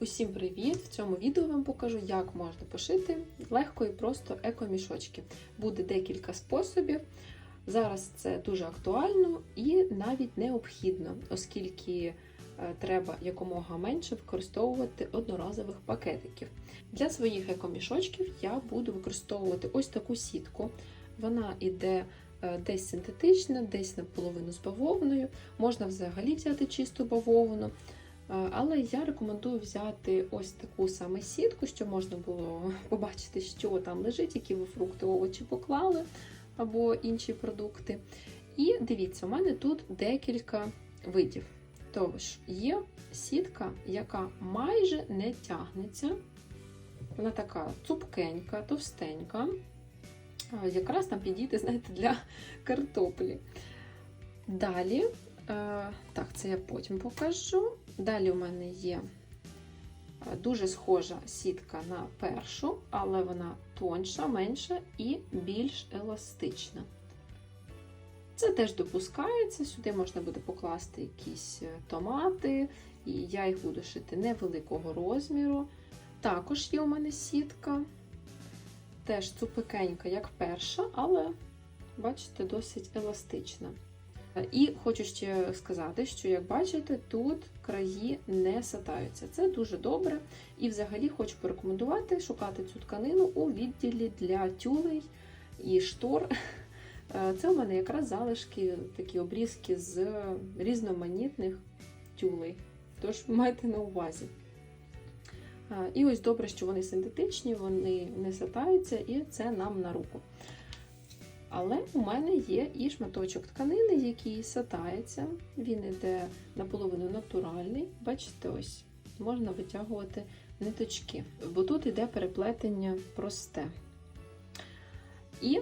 Усім привіт! В цьому відео вам покажу, як можна пошити легко і просто еко-мішочки. Буде декілька способів. Зараз це дуже актуально і навіть необхідно, оскільки е, треба якомога менше використовувати одноразових пакетиків. Для своїх еко-мішочків я буду використовувати ось таку сітку. Вона іде е, десь синтетична, десь наполовину з бавовною. Можна взагалі взяти чисту бавовну. Але я рекомендую взяти ось таку саме сітку, щоб можна було побачити, що там лежить, які ви фрукти, овочі поклали або інші продукти. І дивіться, у мене тут декілька видів. Тож, є сітка, яка майже не тягнеться. Вона така цупкенька, товстенька. Якраз там підійде, знаєте, для картоплі. Далі, е, так, це я потім покажу. Далі у мене є е, дуже схожа сітка на першу, але вона тонша, менша і більш еластична. Це теж допускається, сюди можна буде покласти якісь е, томати, і я їх буду шити невеликого розміру. Також є у мене сітка, теж цупикенька, як перша, але, бачите, досить еластична. І хочу ще сказати, що, як бачите, тут краї не сатаються. Це дуже добре. І взагалі хочу порекомендувати шукати цю тканину у відділі для тюлей і штор. Це у мене якраз залишки, такі обрізки з різноманітних тюлей. Тож майте на увазі. І ось добре, що вони синтетичні, вони не сатаються, і це нам на руку. Але у мене є і шматочок тканини, який сатається. Він іде наполовину натуральний. Бачите, ось можна витягувати ниточки, бо тут іде переплетення просте. І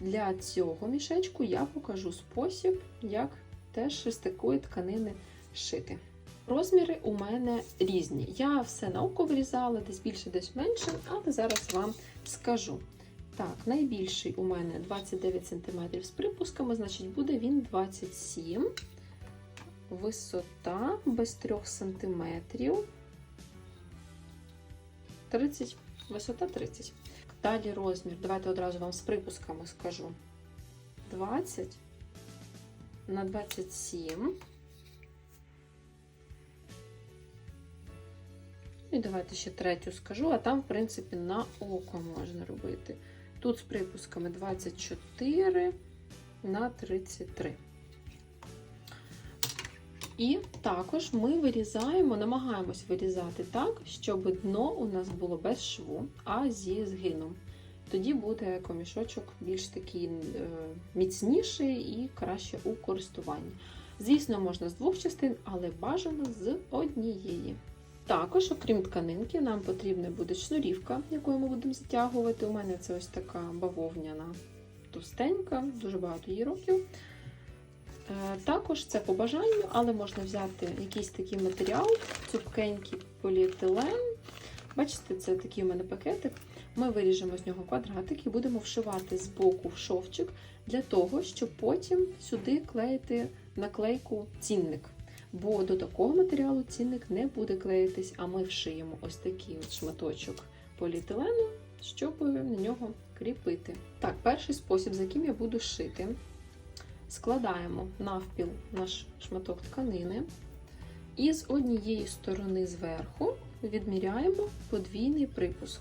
для цього мішечку я покажу спосіб, як теж з такої тканини шити. Розміри у мене різні. Я все на око вирізала, десь більше, десь менше, але зараз вам скажу. Так, найбільший у мене 29 см з припусками, значить, буде він 27 Висота без 3 см. 30, висота 30. Далі розмір. Давайте одразу вам з припусками скажу. 20 на 27. І давайте ще третю скажу, а там, в принципі, на око можна робити. Тут з припусками 24 на 33. І також ми вирізаємо, намагаємось вирізати так, щоб дно у нас було без шву, а зі згином. Тоді буде комішочок більш такий е, міцніший і краще у користуванні. Звісно, можна з двох частин, але бажано з однієї. Також, окрім тканинки, нам потрібна буде шнурівка, якою ми будемо затягувати. У мене це ось така бавовняна товстенька, дуже багато її років. Е, Також це по бажанню, але можна взяти якийсь такий матеріал, цупкенький поліетилен. Бачите, це такий у мене пакетик. Ми виріжемо з нього квадратик і будемо вшивати з боку в шовчик для того, щоб потім сюди клеїти наклейку цінник. Бо до такого матеріалу цінник не буде клеїтись, а ми вшиємо ось такий от шматочок поліетилену, щоб на нього кріпити. Так, перший спосіб, за яким я буду шити, складаємо навпіл наш шматок тканини, і з однієї сторони зверху відміряємо подвійний припуск.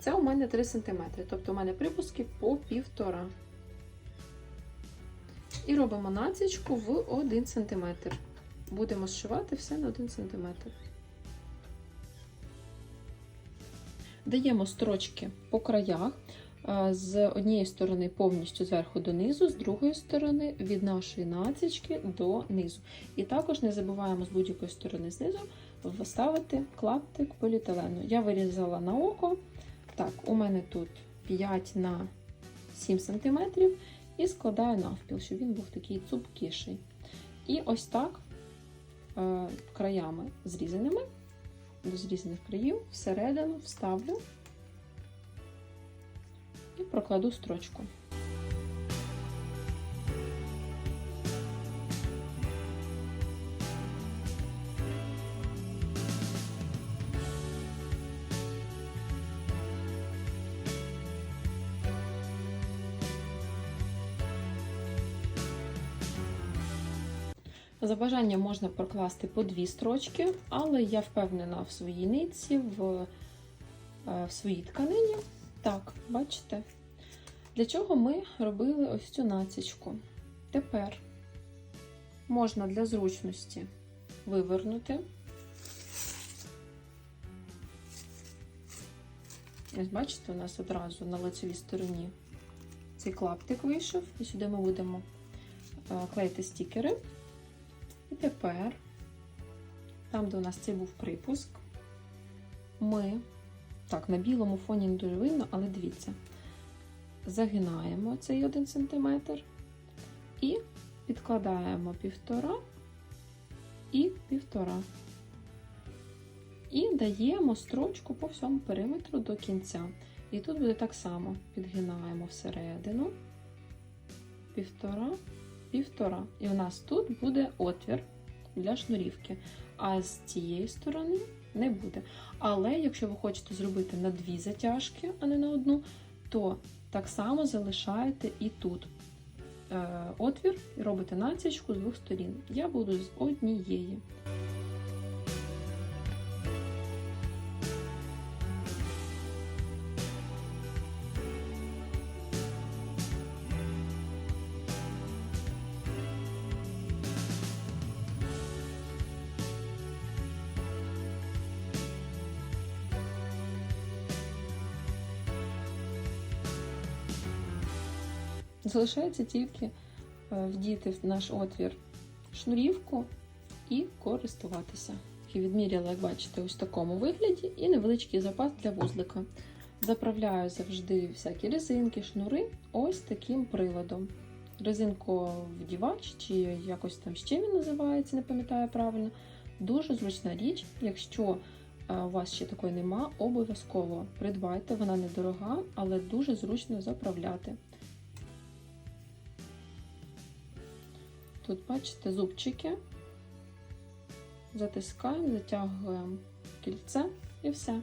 Це у мене 3 см, тобто у мене припуски по півтора. І робимо націчку в 1 см. Будемо зшивати все на 1 см. Даємо строчки по краях. З однієї сторони повністю зверху донизу, з другої сторони від нашої націчки до низу. І також не забуваємо з будь-якої сторони знизу вставити клаптик поліетилену. Я вирізала на око. Так, у мене тут 5 на 7 см і складаю навпіл, щоб він був такий цупкіший. І ось так е, краями зрізаними, до зрізаних країв, всередину вставлю і прокладу строчку. За бажанням можна прокласти по дві строчки, але я впевнена в своїй нитці, в, е, в своїй тканині. Так, бачите? Для чого ми робили ось цю насічку? Тепер можна для зручності вивернути. Ось бачите, у нас одразу на лицевій стороні цей клаптик вийшов, і сюди ми будемо е, клеїти стікери. І тепер, там, де у нас цей був припуск, ми, так, на білому фоні не дуже видно, але дивіться, загинаємо цей 1 см і підкладаємо півтора і півтора. І даємо строчку по всьому периметру до кінця. І тут буде так само: підгинаємо всередину, півтора, півтора. І у нас тут буде отвір для шнурівки. А з цієї сторони не буде. Але якщо ви хочете зробити на дві затяжки, а не на одну, то так само залишаєте і тут е, отвір і робите насічку з двох сторін. Я буду з однієї. Залишається тільки е, вдіти в наш отвір шнурівку і користуватися. І відміряла, як бачите, ось в такому вигляді, і невеличкий запас для вузлика. Заправляю завжди всякі резинки, шнури ось таким приладом. Резинковдівач, чи якось там ще він називається, не пам'ятаю правильно. Дуже зручна річ, якщо е, у вас ще такої нема, обов'язково придбайте, вона недорога, але дуже зручно заправляти. Тут, бачите, зубчики. Затискаємо, затягуємо кільце і все.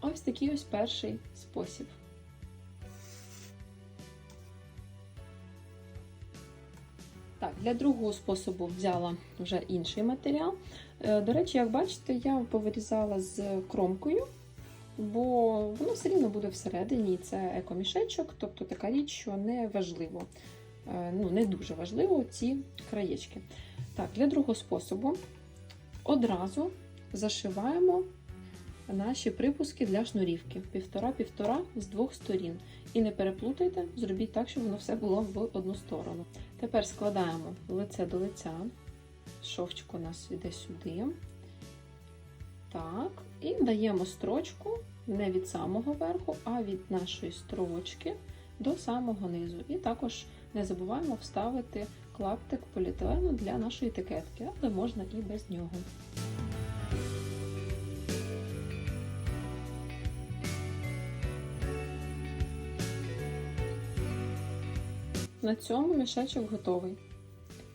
Ось такий ось перший спосіб. Для другого способу взяла вже інший матеріал. Е, До речі, як бачите, я повирізала з кромкою, бо воно все рівно буде всередині, це екомішечок, тобто така річ, що не важливо, е, ну, не дуже важливо ці краєчки. Так, для другого способу одразу зашиваємо наші припуски для шнурівки. Півтора-півтора з двох сторін. І не переплутайте, зробіть так, щоб воно все було в одну сторону. Тепер складаємо лице до лиця. Шовчик у нас йде сюди. Так, і даємо строчку не від самого верху, а від нашої строчки до самого низу. І також не забуваємо вставити клаптик поліетилену для нашої етикетки, але можна і без нього. На цьому мішечок готовий.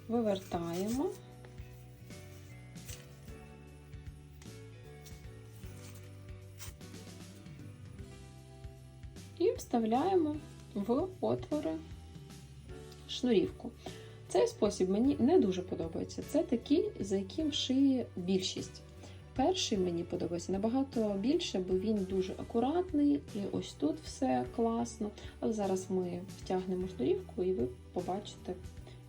Вивертаємо. І вставляємо в отвори шнурівку. Цей спосіб мені не дуже подобається. Це такий, за яким шиє більшість. Перший мені подобається набагато більше, бо він дуже акуратний, і ось тут все класно. Але зараз ми втягнемо шнурівку і ви побачите,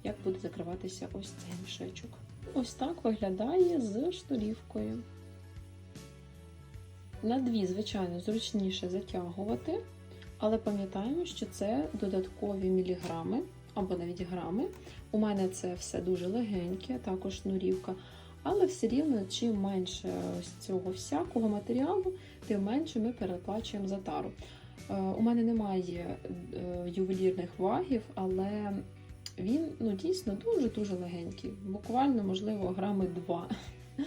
як буде закриватися ось цей мішечок. Ось так виглядає з шнурівкою. На дві, звичайно, зручніше затягувати, але пам'ятаємо, що це додаткові міліграми або навіть грами. У мене це все дуже легеньке, також шнурівка. Але все рівно, чим менше ось цього всякого матеріалу, тим менше ми переплачуємо за тару. Е, У мене немає е, ювелірних вагів, але він ну, дійсно дуже-дуже легенький. Буквально, можливо, грами 2.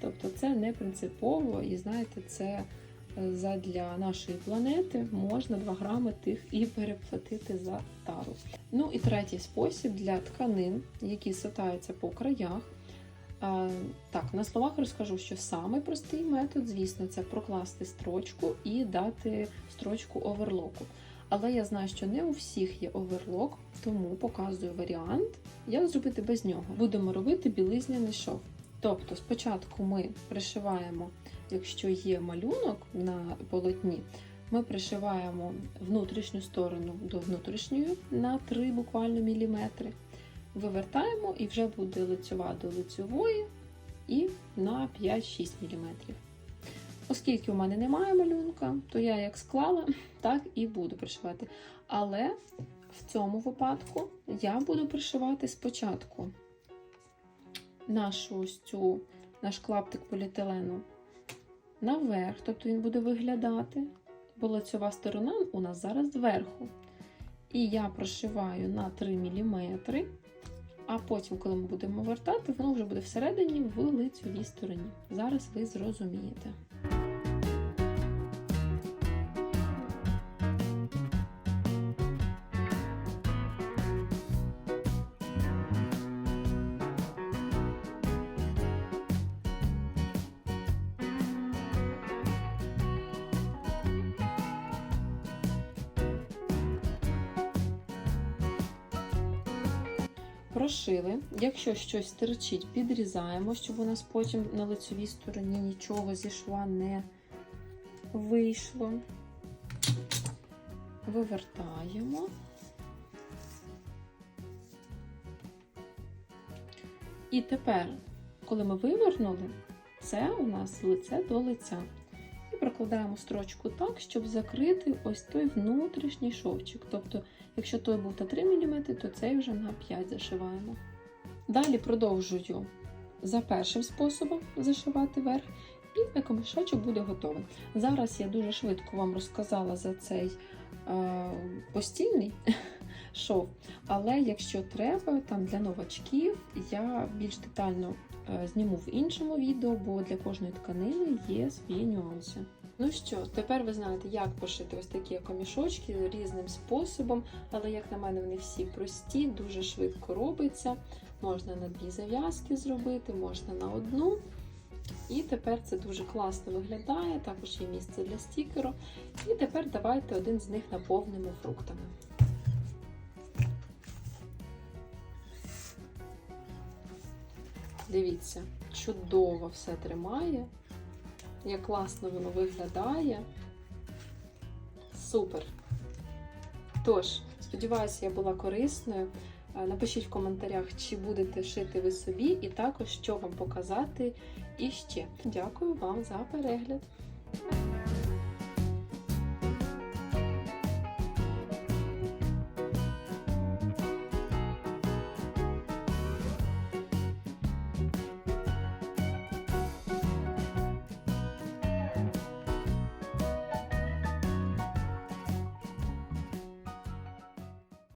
Тобто це не принципово, і знаєте, це е, задля нашої планети можна 2 грами тих і переплатити за тару. Ну і третій спосіб для тканин, які сатаються по краях. Так, на словах розкажу, що самий простий метод, звісно, це прокласти строчку і дати строчку оверлоку. Але я знаю, що не у всіх є оверлок, тому показую варіант, як зробити без нього. Будемо робити білизняний шов. Тобто, спочатку ми пришиваємо, якщо є малюнок на полотні, ми пришиваємо внутрішню сторону до внутрішньої на 3 буквально міліметри. Вивертаємо і вже буде лицьова до лицьової і на 5-6 мм. Оскільки у мене немає малюнка, то я як склала, так і буду пришивати. Але в цьому випадку я буду пришивати спочатку нашу цю, наш клаптик поліетилену наверх, тобто він буде виглядати, бо лицьова сторона у нас зараз зверху. І я прошиваю на 3 мм, а потім, коли ми будемо вертати, воно вже буде всередині в лицевій стороні. Зараз ви зрозумієте. Прошили. Якщо щось терчить, підрізаємо, щоб у нас потім на лицевій стороні нічого зі шва не вийшло. Вивертаємо. І тепер, коли ми вивернули, це у нас лице до лиця. І прокладаємо строчку так, щоб закрити ось той внутрішній шовчик. Тобто, якщо той був на 3 мм, то цей вже на 5 зашиваємо. Далі продовжую за першим способом зашивати верх, і екомішочок буде готовий. Зараз я дуже швидко вам розказала за цей е, постільний шов, але якщо треба, там для новачків я більш детально е, зніму в іншому відео, бо для кожної тканини є свої нюанси. Ну що, тепер ви знаєте, як пошити ось такі комішочки різним способом, але, як на мене, вони всі прості, дуже швидко робиться. Можна на дві зав'язки зробити, можна на одну. І тепер це дуже класно виглядає, також є місце для стікеру. І тепер давайте один з них наповнимо фруктами. Дивіться, чудово все тримає. Як класно воно виглядає. Супер! Тож, сподіваюся, я була корисною. Е, Напишіть в коментарях, чи будете шити ви собі, і також що вам показати іще. Дякую вам за перегляд!